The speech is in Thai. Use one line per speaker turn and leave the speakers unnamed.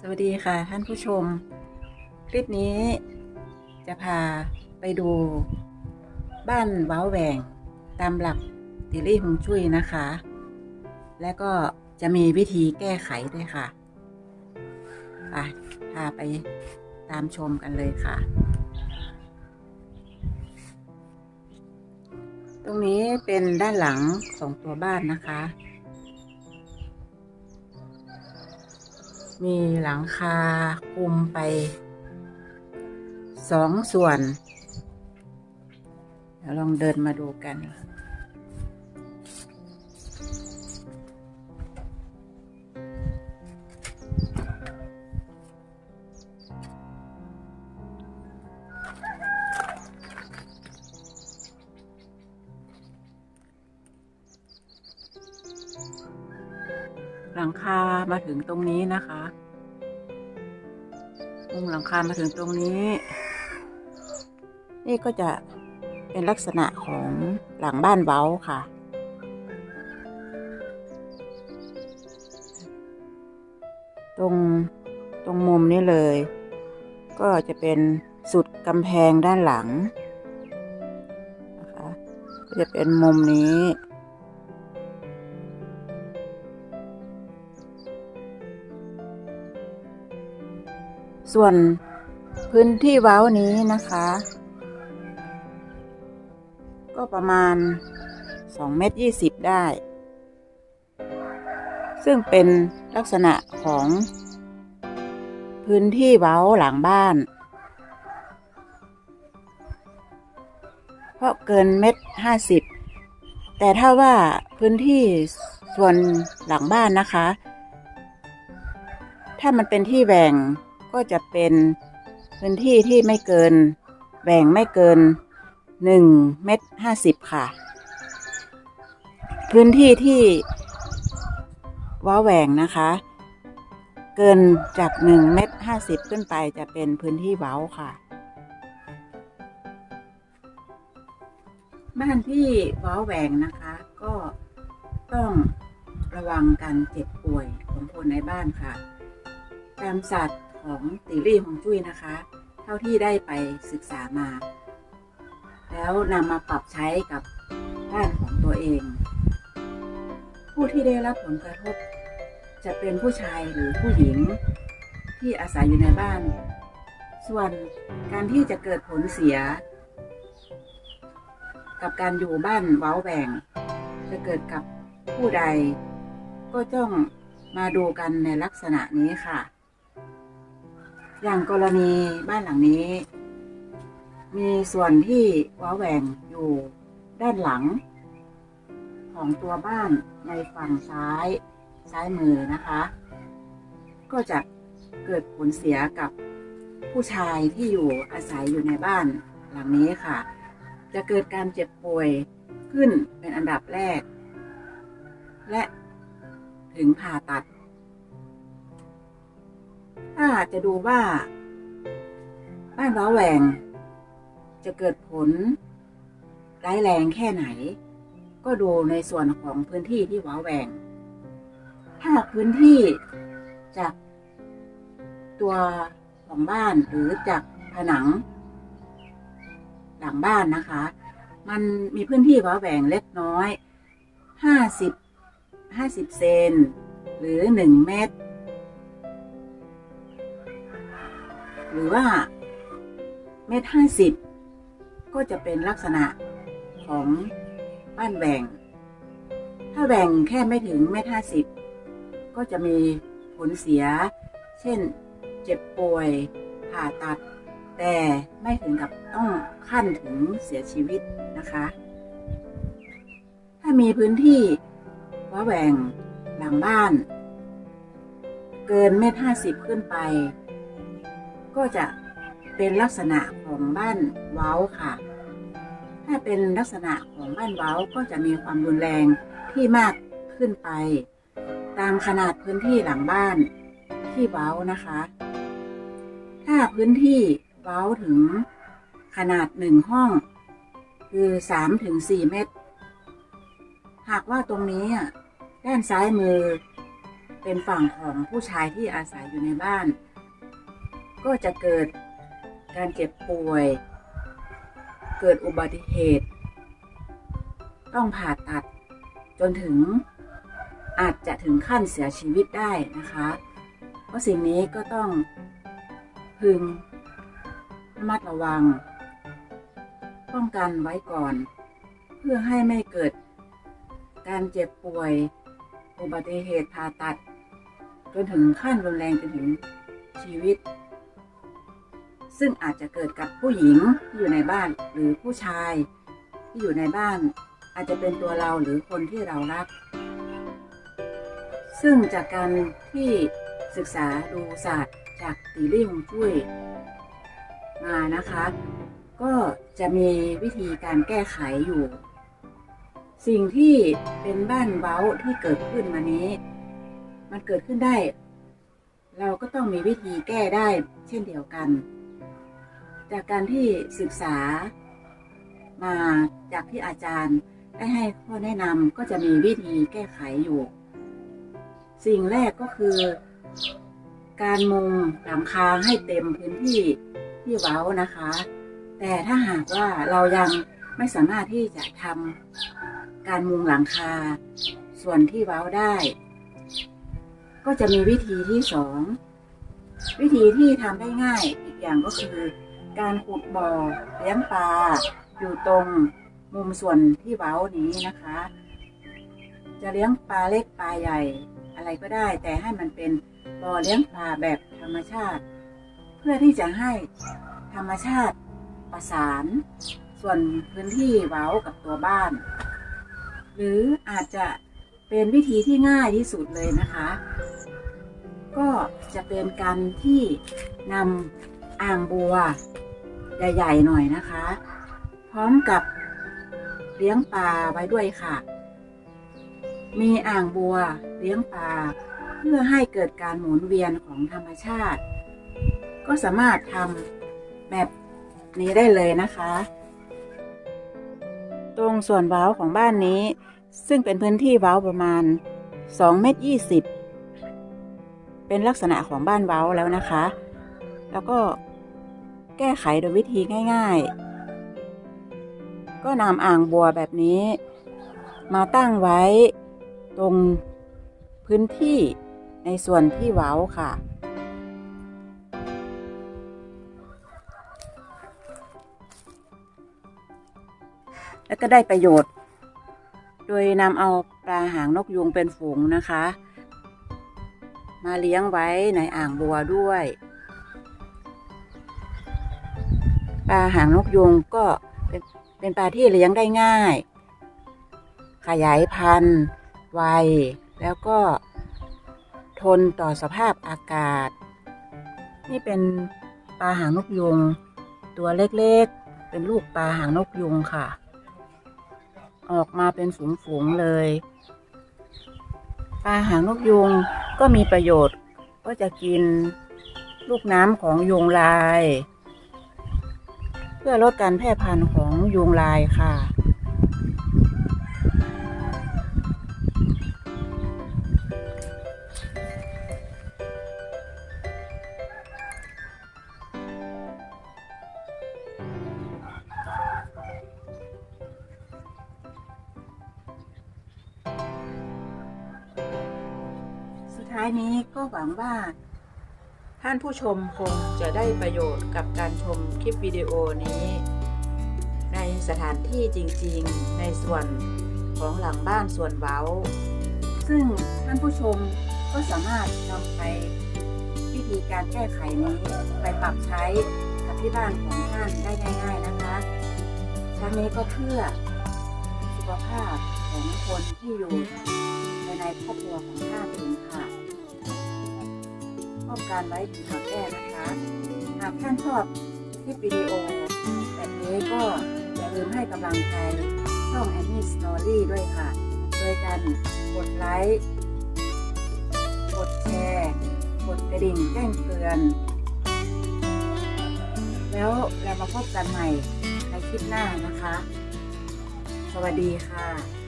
สวัสดีค่ะท่านผู้ชม คลิปนี้จะพาไปดู บ้านว้าวแหวง ตามหลักติลี่ฮงจุ้ยนะคะ และก็จะมีวิธีแก้ไขด้วยค่ะไปพาไปตามชมกันเลยค่ะ ตรงนี้เป็นด้านหลังของตัวบ้านนะคะ มีหลังคาคลุมไปสองส่วนเดี๋ยวลองเดินมาดูกัน หลังคามาถึงตรงนี้นะคะมุงหลังคามาถึงตรงนี้ นี่ก็จะเป็นลักษณะของหลังบ้านเว้าค่ะ ตรงตรงมุมนี้เลย ก็จะเป็นสุดกำแพงด้านหลังนะคะก็จะเป็นมุมนี้ ส่วนพื้นที่เว้านี้นะคะ ก็ประมาณ2เมตร20 ได้ ซึ่งเป็นลักษณะของพื้นที่เว้าหลังบ้าน เพราะเกินเม็ดห้าสิบแต่ถ้าว่าพื้นที่ส่วนหลังบ้านนะคะ ถ้ามันเป็นที่แบ่ง ก็จะเป็นพื้นที่ที่ไม่เกินแบ่งไม่เกินหนึ่งเม็ดห้าสิบค่ะ พื้นที่ที่ว้าแหว่งนะคะ เกินจากหนึ่งเม็ดห้าสิบขึ้นไปจะเป็นพื้นที่เว้าค่ะ บ้านที่ว้าแหว่งนะคะ ก็ต้องระวังการเจ็บป่วยของคนในบ้านค่ะตามศาสตร์ ของติลี่ฮงจุ้ยนะคะ เท่าที่ได้ไปศึกษามา แล้วนำมาปรับใช้กับบ้านของตัวเอง ผู้ที่ได้รับผลกระทบ จะเป็นผู้ชายหรือผู้หญิงที่อาศัยอยู่ในบ้าน ส่วนการที่จะเกิดผลเสีย กับการอยู่บ้านเว้าแหว่ง จะเกิดกับผู้ใด ก็ต้องมาดูกันในลักษณะนี้ค่ะ อย่างกรณีบ้านหลังนี้ มีส่วนที่ว้าแหว่งอยู่ด้านหลัง ของตัวบ้านในฝั่งซ้ายซ้ายมือนะคะ ก็จะเกิดผลเสียกับผู้ชายที่อยู่อาศัยอยู่ในบ้านหลังนี้ค่ะ จะเกิดการเจ็บป่วยขึ้นเป็นอันดับแรก และถึงผ่าตัด ถ้าจะดูว่า บ้านว้าแหวง จะเกิดผลร้ายแรงแค่ไหน ก็ดูในส่วนของพื้นที่ที่ว้าแหวง ถ้าพื้นที่จากตัวของบ้านหรือจากผนัง หลังบ้านนะคะ มันมีพื้นที่ว้าแหวงเล็กน้อยห้าสิบห้าสิบเซนหรือหนึ่งเมตร หรือว่าเมตรห้าสิบก็จะเป็นลักษณะของบ้านแหว่ง ถ้าแหว่งแค่ไม่ถึงเมตรห้าสิบก็จะมีผลเสีย เช่น เจ็บป่วย ผ่าตัด แต่ไม่ถึงกับต้องขั้นถึงเสียชีวิตนะคะ ถ้ามีพื้นที่ว้าแหว่งหลังบ้าน เกินเมตรห้าสิบขึ้นไป ก็จะเป็นลักษณะของบ้านเว้าค่ะ ถ้าเป็นลักษณะของบ้านเว้าก็จะมีความรุนแรงที่มากขึ้นไป ตามขนาดพื้นที่หลังบ้านที่เว้านะคะ ถ้าพื้นที่เว้าถึงขนาดหนึ่งห้อง คือสามถึงสี่เมตร หากว่าตรงนี้อะด้านซ้ายมือเป็นฝั่งของผู้ชายที่อาศัยอยู่ในบ้าน ก็จะเกิดการเจ็บป่วย เกิดอุบัติเหตุ ต้องผ่าตัดจนถึงอาจจะถึงขั้นเสียชีวิตได้นะคะ เพราะสิ่งนี้ก็ต้องพึงระมัดระวัง ป้องกันไว้ก่อน เพื่อให้ไม่เกิดการเจ็บป่วย อุบัติเหตุผ่าตัด จนถึงขั้นรุนแรงจนถึงชีวิต ซึ่งอาจจะเกิดกับผู้หญิงที่อยู่ในบ้านหรือผู้ชาย ที่อยู่ในบ้าน อาจจะเป็นตัวเราหรือคนที่เรารัก ซึ่งจากการที่ศึกษาดูศาสตร์ จากตีรี่งจุ้ยมานะคะ ก็จะมีวิธีการแก้ไขอยู่ สิ่งที่เป็นบ้านเว้าที่เกิดขึ้นมานี้ มันเกิดขึ้นได้ เราก็ต้องมีวิธีแก้ได้เช่นเดียวกัน จากการที่ศึกษามาจากที่อาจารย์ได้ให้ข้อแนะนำก็จะมีวิธีแก้ไขอยู่ สิ่งแรกก็คือ การมุงหลังคาให้เต็มพื้นที่ที่เว้านะคะ แต่ถ้าหากว่าเรายังไม่สามารถที่จะทำการมุงหลังคา ส่วนที่เว้าได้ ก็จะมีวิธีที่สองวิธีที่ทำได้ง่ายอีกอย่างก็คือ การขุดบ่อเลี้ยงปลาอยู่ตรงมุมส่วนที่เว้านี้นะคะ จะเลี้ยงปลาเล็กปลาใหญ่อะไรก็ได้ แต่ให้มันเป็นบ่อเลี้ยงปลาแบบธรรมชาติ เพื่อที่จะให้ธรรมชาติประสาน ส่วนพื้นที่เว้ากับตัวบ้าน หรืออาจจะเป็นวิธีที่ง่ายที่สุดเลยนะคะ ก็จะเป็นการที่นำอ่างบัว ใหญ่ๆหน่อยนะคะ พร้อมกับเลี้ยงปลาไว้ด้วยค่ะ มีอ่างบัวเลี้ยงปลาเพื่อให้เกิดการหมุนเวียนของธรรมชาติ ก็สามารถทำแบบนี้ได้เลยนะคะ ตรงส่วนเว้าของบ้านนี้ ซึ่งเป็นพื้นที่เว้าประมาณ2เมตร20 เป็นลักษณะของบ้านเว้าแล้วนะคะ แล้วก็ แก้ไขโดยวิธีง่าย ๆ ก็นำอ่างบัวแบบนี้ มาตั้งไว้ตรงพื้นที่ในส่วนที่เว้าค่ะ แล้วก็ได้ประโยชน์ โดยนำเอาปลาหางนกยุงเป็นฝูงนะคะ มาเลี้ยงไว้ในอ่างบัวด้วย ปลาหางนกยุงก็เป็นเป็นปลาที่เลี้ยงได้ง่าย ขยายพันธุ์ไวแล้วก็ทนต่อสภาพอากาศ นี่เป็นปลาหางนกยุง ตัวเล็กๆ เป็นลูกปลาหางนกยุงค่ะ ออกมาเป็นฝูงๆเลย ปลาหางนกยุงก็มีประโยชน์ก็จะกินลูกน้ำของยุงลาย พื่อลดการแพร่พันธุ์ของยุงลายค่ะ สุดท้ายนี้ก็หวังว่า ท่านผู้ชมคงจะได้ประโยชน์กับการชมคลิปวิดีโอนี้ ในสถานที่จริงๆ ในส่วนของหลังบ้านส่วนเว้า ซึ่งท่านผู้ชมก็สามารถนำไปวิธีการแก้ไขนี้ไปปรับใช้กับที่บ้านของท่านได้ง่ายๆนะคะ ทั้งนี้ก็เพื่อสุขภาพของคนที่อยู่ในในครอบครัวของท่านเองค่ะ ป้อกันไว้ถึงทาแก้นะคะ หากท่านชอบคลิปวิดีโอแบบนี้ก็อย่าลืมให้กำลังใจช่องแอนนี่สตอรี่ด้วยค่ะ โดยการกดไลค์ กดแชร์ กดกระดิ่งแจ้งเตือน แล้วเรามาพบกันใหม่ในคลิปหน้านะคะ สวัสดีค่ะ